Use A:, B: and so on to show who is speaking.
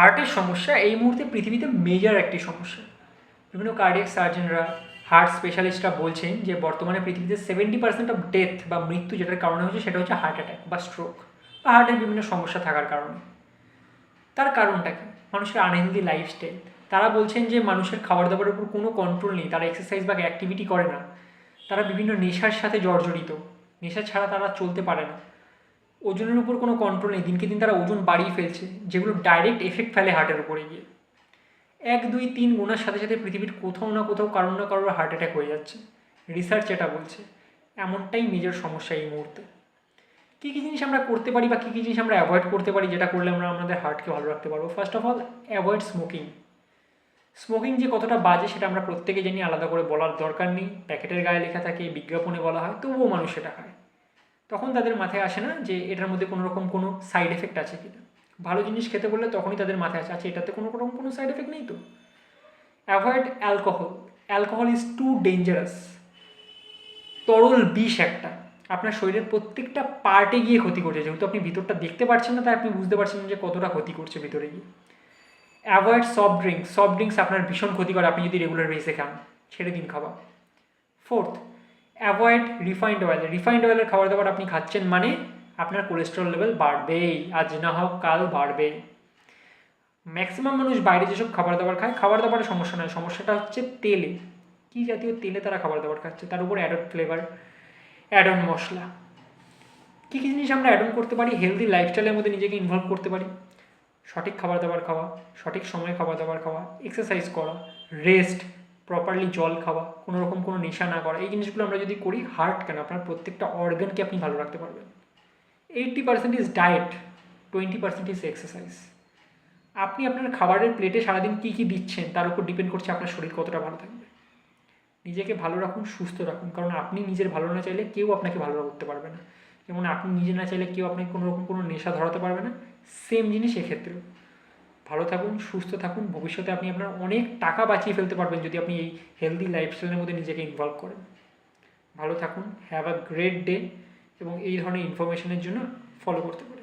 A: হার্টের সমস্যা, এই মুহূর্তে পৃথিবীতে মেজর একটি সমস্যা। বিভিন্ন কার্ডিয়াক সার্জনরা হার্ট স্পেশালিস্টরা বলছেন যে, বর্তমানে পৃথিবীতে সেভেন্টি পার্সেন্ট অফ ডেথ বা মৃত্যু যেটার কারণে হচ্ছে সেটা হচ্ছে হার্ট অ্যাটাক বা স্ট্রোক বা হার্টের বিভিন্ন সমস্যা থাকার কারণে। তার কারণটা কি? মানুষের আনহেলদি লাইফস্টাইল তারা বলছেন যে, মানুষের খাবার দাবারের উপর কোনো কন্ট্রোল নেই, তারা এক্সারসাইজ বা অ্যাক্টিভিটি করে না। তারা বিভিন্ন নেশার সাথে জর্জরিত। নেশা ছাড়া তারা চলতে পারে না। ওজনের উপর কোনো কন্ট্রোল নেই। দিনকে দিন তারা ওজন বাড়িয়ে ফেলছে, যেগুলো ডাইরেক্ট এফেক্ট ফেলে হার্টের উপরে গিয়ে। এক, দুই, তিন গুণার সাথে সাথে পৃথিবীর কোথাও না কোথাও কারোর না কারোর হার্ট অ্যাটাক হয়ে যাচ্ছে। রিসার্চ এটা বলছে। এমনটাই মেজর সমস্যা এই মুহূর্তে। কী কী জিনিস আমরা করতে পারি বা কী কী জিনিস আমরা অ্যাভয়েড করতে পারি, যেটা করলে আমরা আমাদের হার্টকে ভালো রাখতে পারব? First of all avoid smoking smoking যে কতটা বাজে সেটা আমরা প্রত্যেকে জানি, আলাদা করে বলার দরকার নেই। প্যাকেটের গায়ে লেখা থাকে, বিজ্ঞাপনে বলা হয়, তবুও মানুষ সেটা খায়। তখন তাদের মাথায় আসে না যে এটার মধ্যে কোনো রকম কোনো সাইড এফেক্ট আছে কিনা। ভালো জিনিস খেতে বললে তখনই তাদের মাথায় আসে আচ্ছা এটাতে কোনো রকম কোনো সাইড এফেক্ট নেই তো? Avoid alcohol alcohol is too dangerous তরল বিষ একটা। আপনার শরীরের প্রত্যেকটা পার্টে গিয়ে ক্ষতি করছে যেহেতু আপনি ভিতরটা দেখতে পাচ্ছেন না, তাই আপনি বুঝতে পারছেন না যে কতটা ক্ষতি করছে ভিতরে গিয়ে। Avoid soft drinks soft drinks আপনার ভীষণ ক্ষতি করে। আপনি যদি রেগুলার বেসে খান, ছেড়ে দিন খাওয়া fourth avoid refined oil refined অয়েলের খাবার দাবার আপনি খাচ্ছেন মানে আপনার কোলেস্ট্রল লেভেল বাড়বেই। আজ না হোক, কাল বাড়বেই। ম্যাক্সিমাম মানুষ বাইরে যেসব খাবার দাবার খায় খাবার দাবারের সমস্যা নয়। সমস্যাটা হচ্ছে তেলে। কী জাতীয় তেলে তারা খাবার দাবার খাচ্ছে? তার উপর অ্যাড ফ্লেভার অ্যাড অন মশলা। কী কী জিনিস আমরা অ্যাড অন করতে পারি? হেলদি লাইফস্টাইলের মধ্যে নিজেকে ইনভলভ করতে পারি। সঠিক খাবার দাবার খাওয়া, সঠিক সময়ে খাবার দাবার খাওয়া এক্সারসাইজ করা রেস্ট প্রপারলি জল খাওয়া, কোনো রকম কোনো নেশা না করা, এই জিনিসগুলো আমরা যদি করি হার্ট কেন? আপনার প্রত্যেকটা অর্গানকে আপনি ভালো রাখতে পারবেন। Eighty percent is diet twenty percent is exercise আপনি আপনার খাবারের প্লেটে সারাদিন কী কী দিচ্ছেন, তার উপর ডিপেন্ড করছে আপনার শরীর কতটা ভালো থাকবে। নিজেকে ভালো রাখুন, সুস্থ রাখুন, কারণ আপনি নিজের ভালো না চাইলে কেউ আপনাকে ভালো করতে পারবে না। যেমন আপনি নিজে না চাইলে কেউ আপনাকে কোনো রকম কোনো নেশা ধরাতে পারবে না সেম জিনিস এক্ষেত্রেও। ভালো থাকুন, সুস্থ থাকুন। ভবিষ্যতে আপনি আপনার অনেক টাকা বাঁচিয়ে ফেলতে পারবেন যদি আপনি এই হেলদি লাইফস্টাইলের মধ্যে নিজেকে ইনভলভ করেন। ভালো থাকুন হ্যাভ আ গ্রেট ডে এবং এই ধরনের ইনফরমেশনের জন্য ফলো করতে পারেন।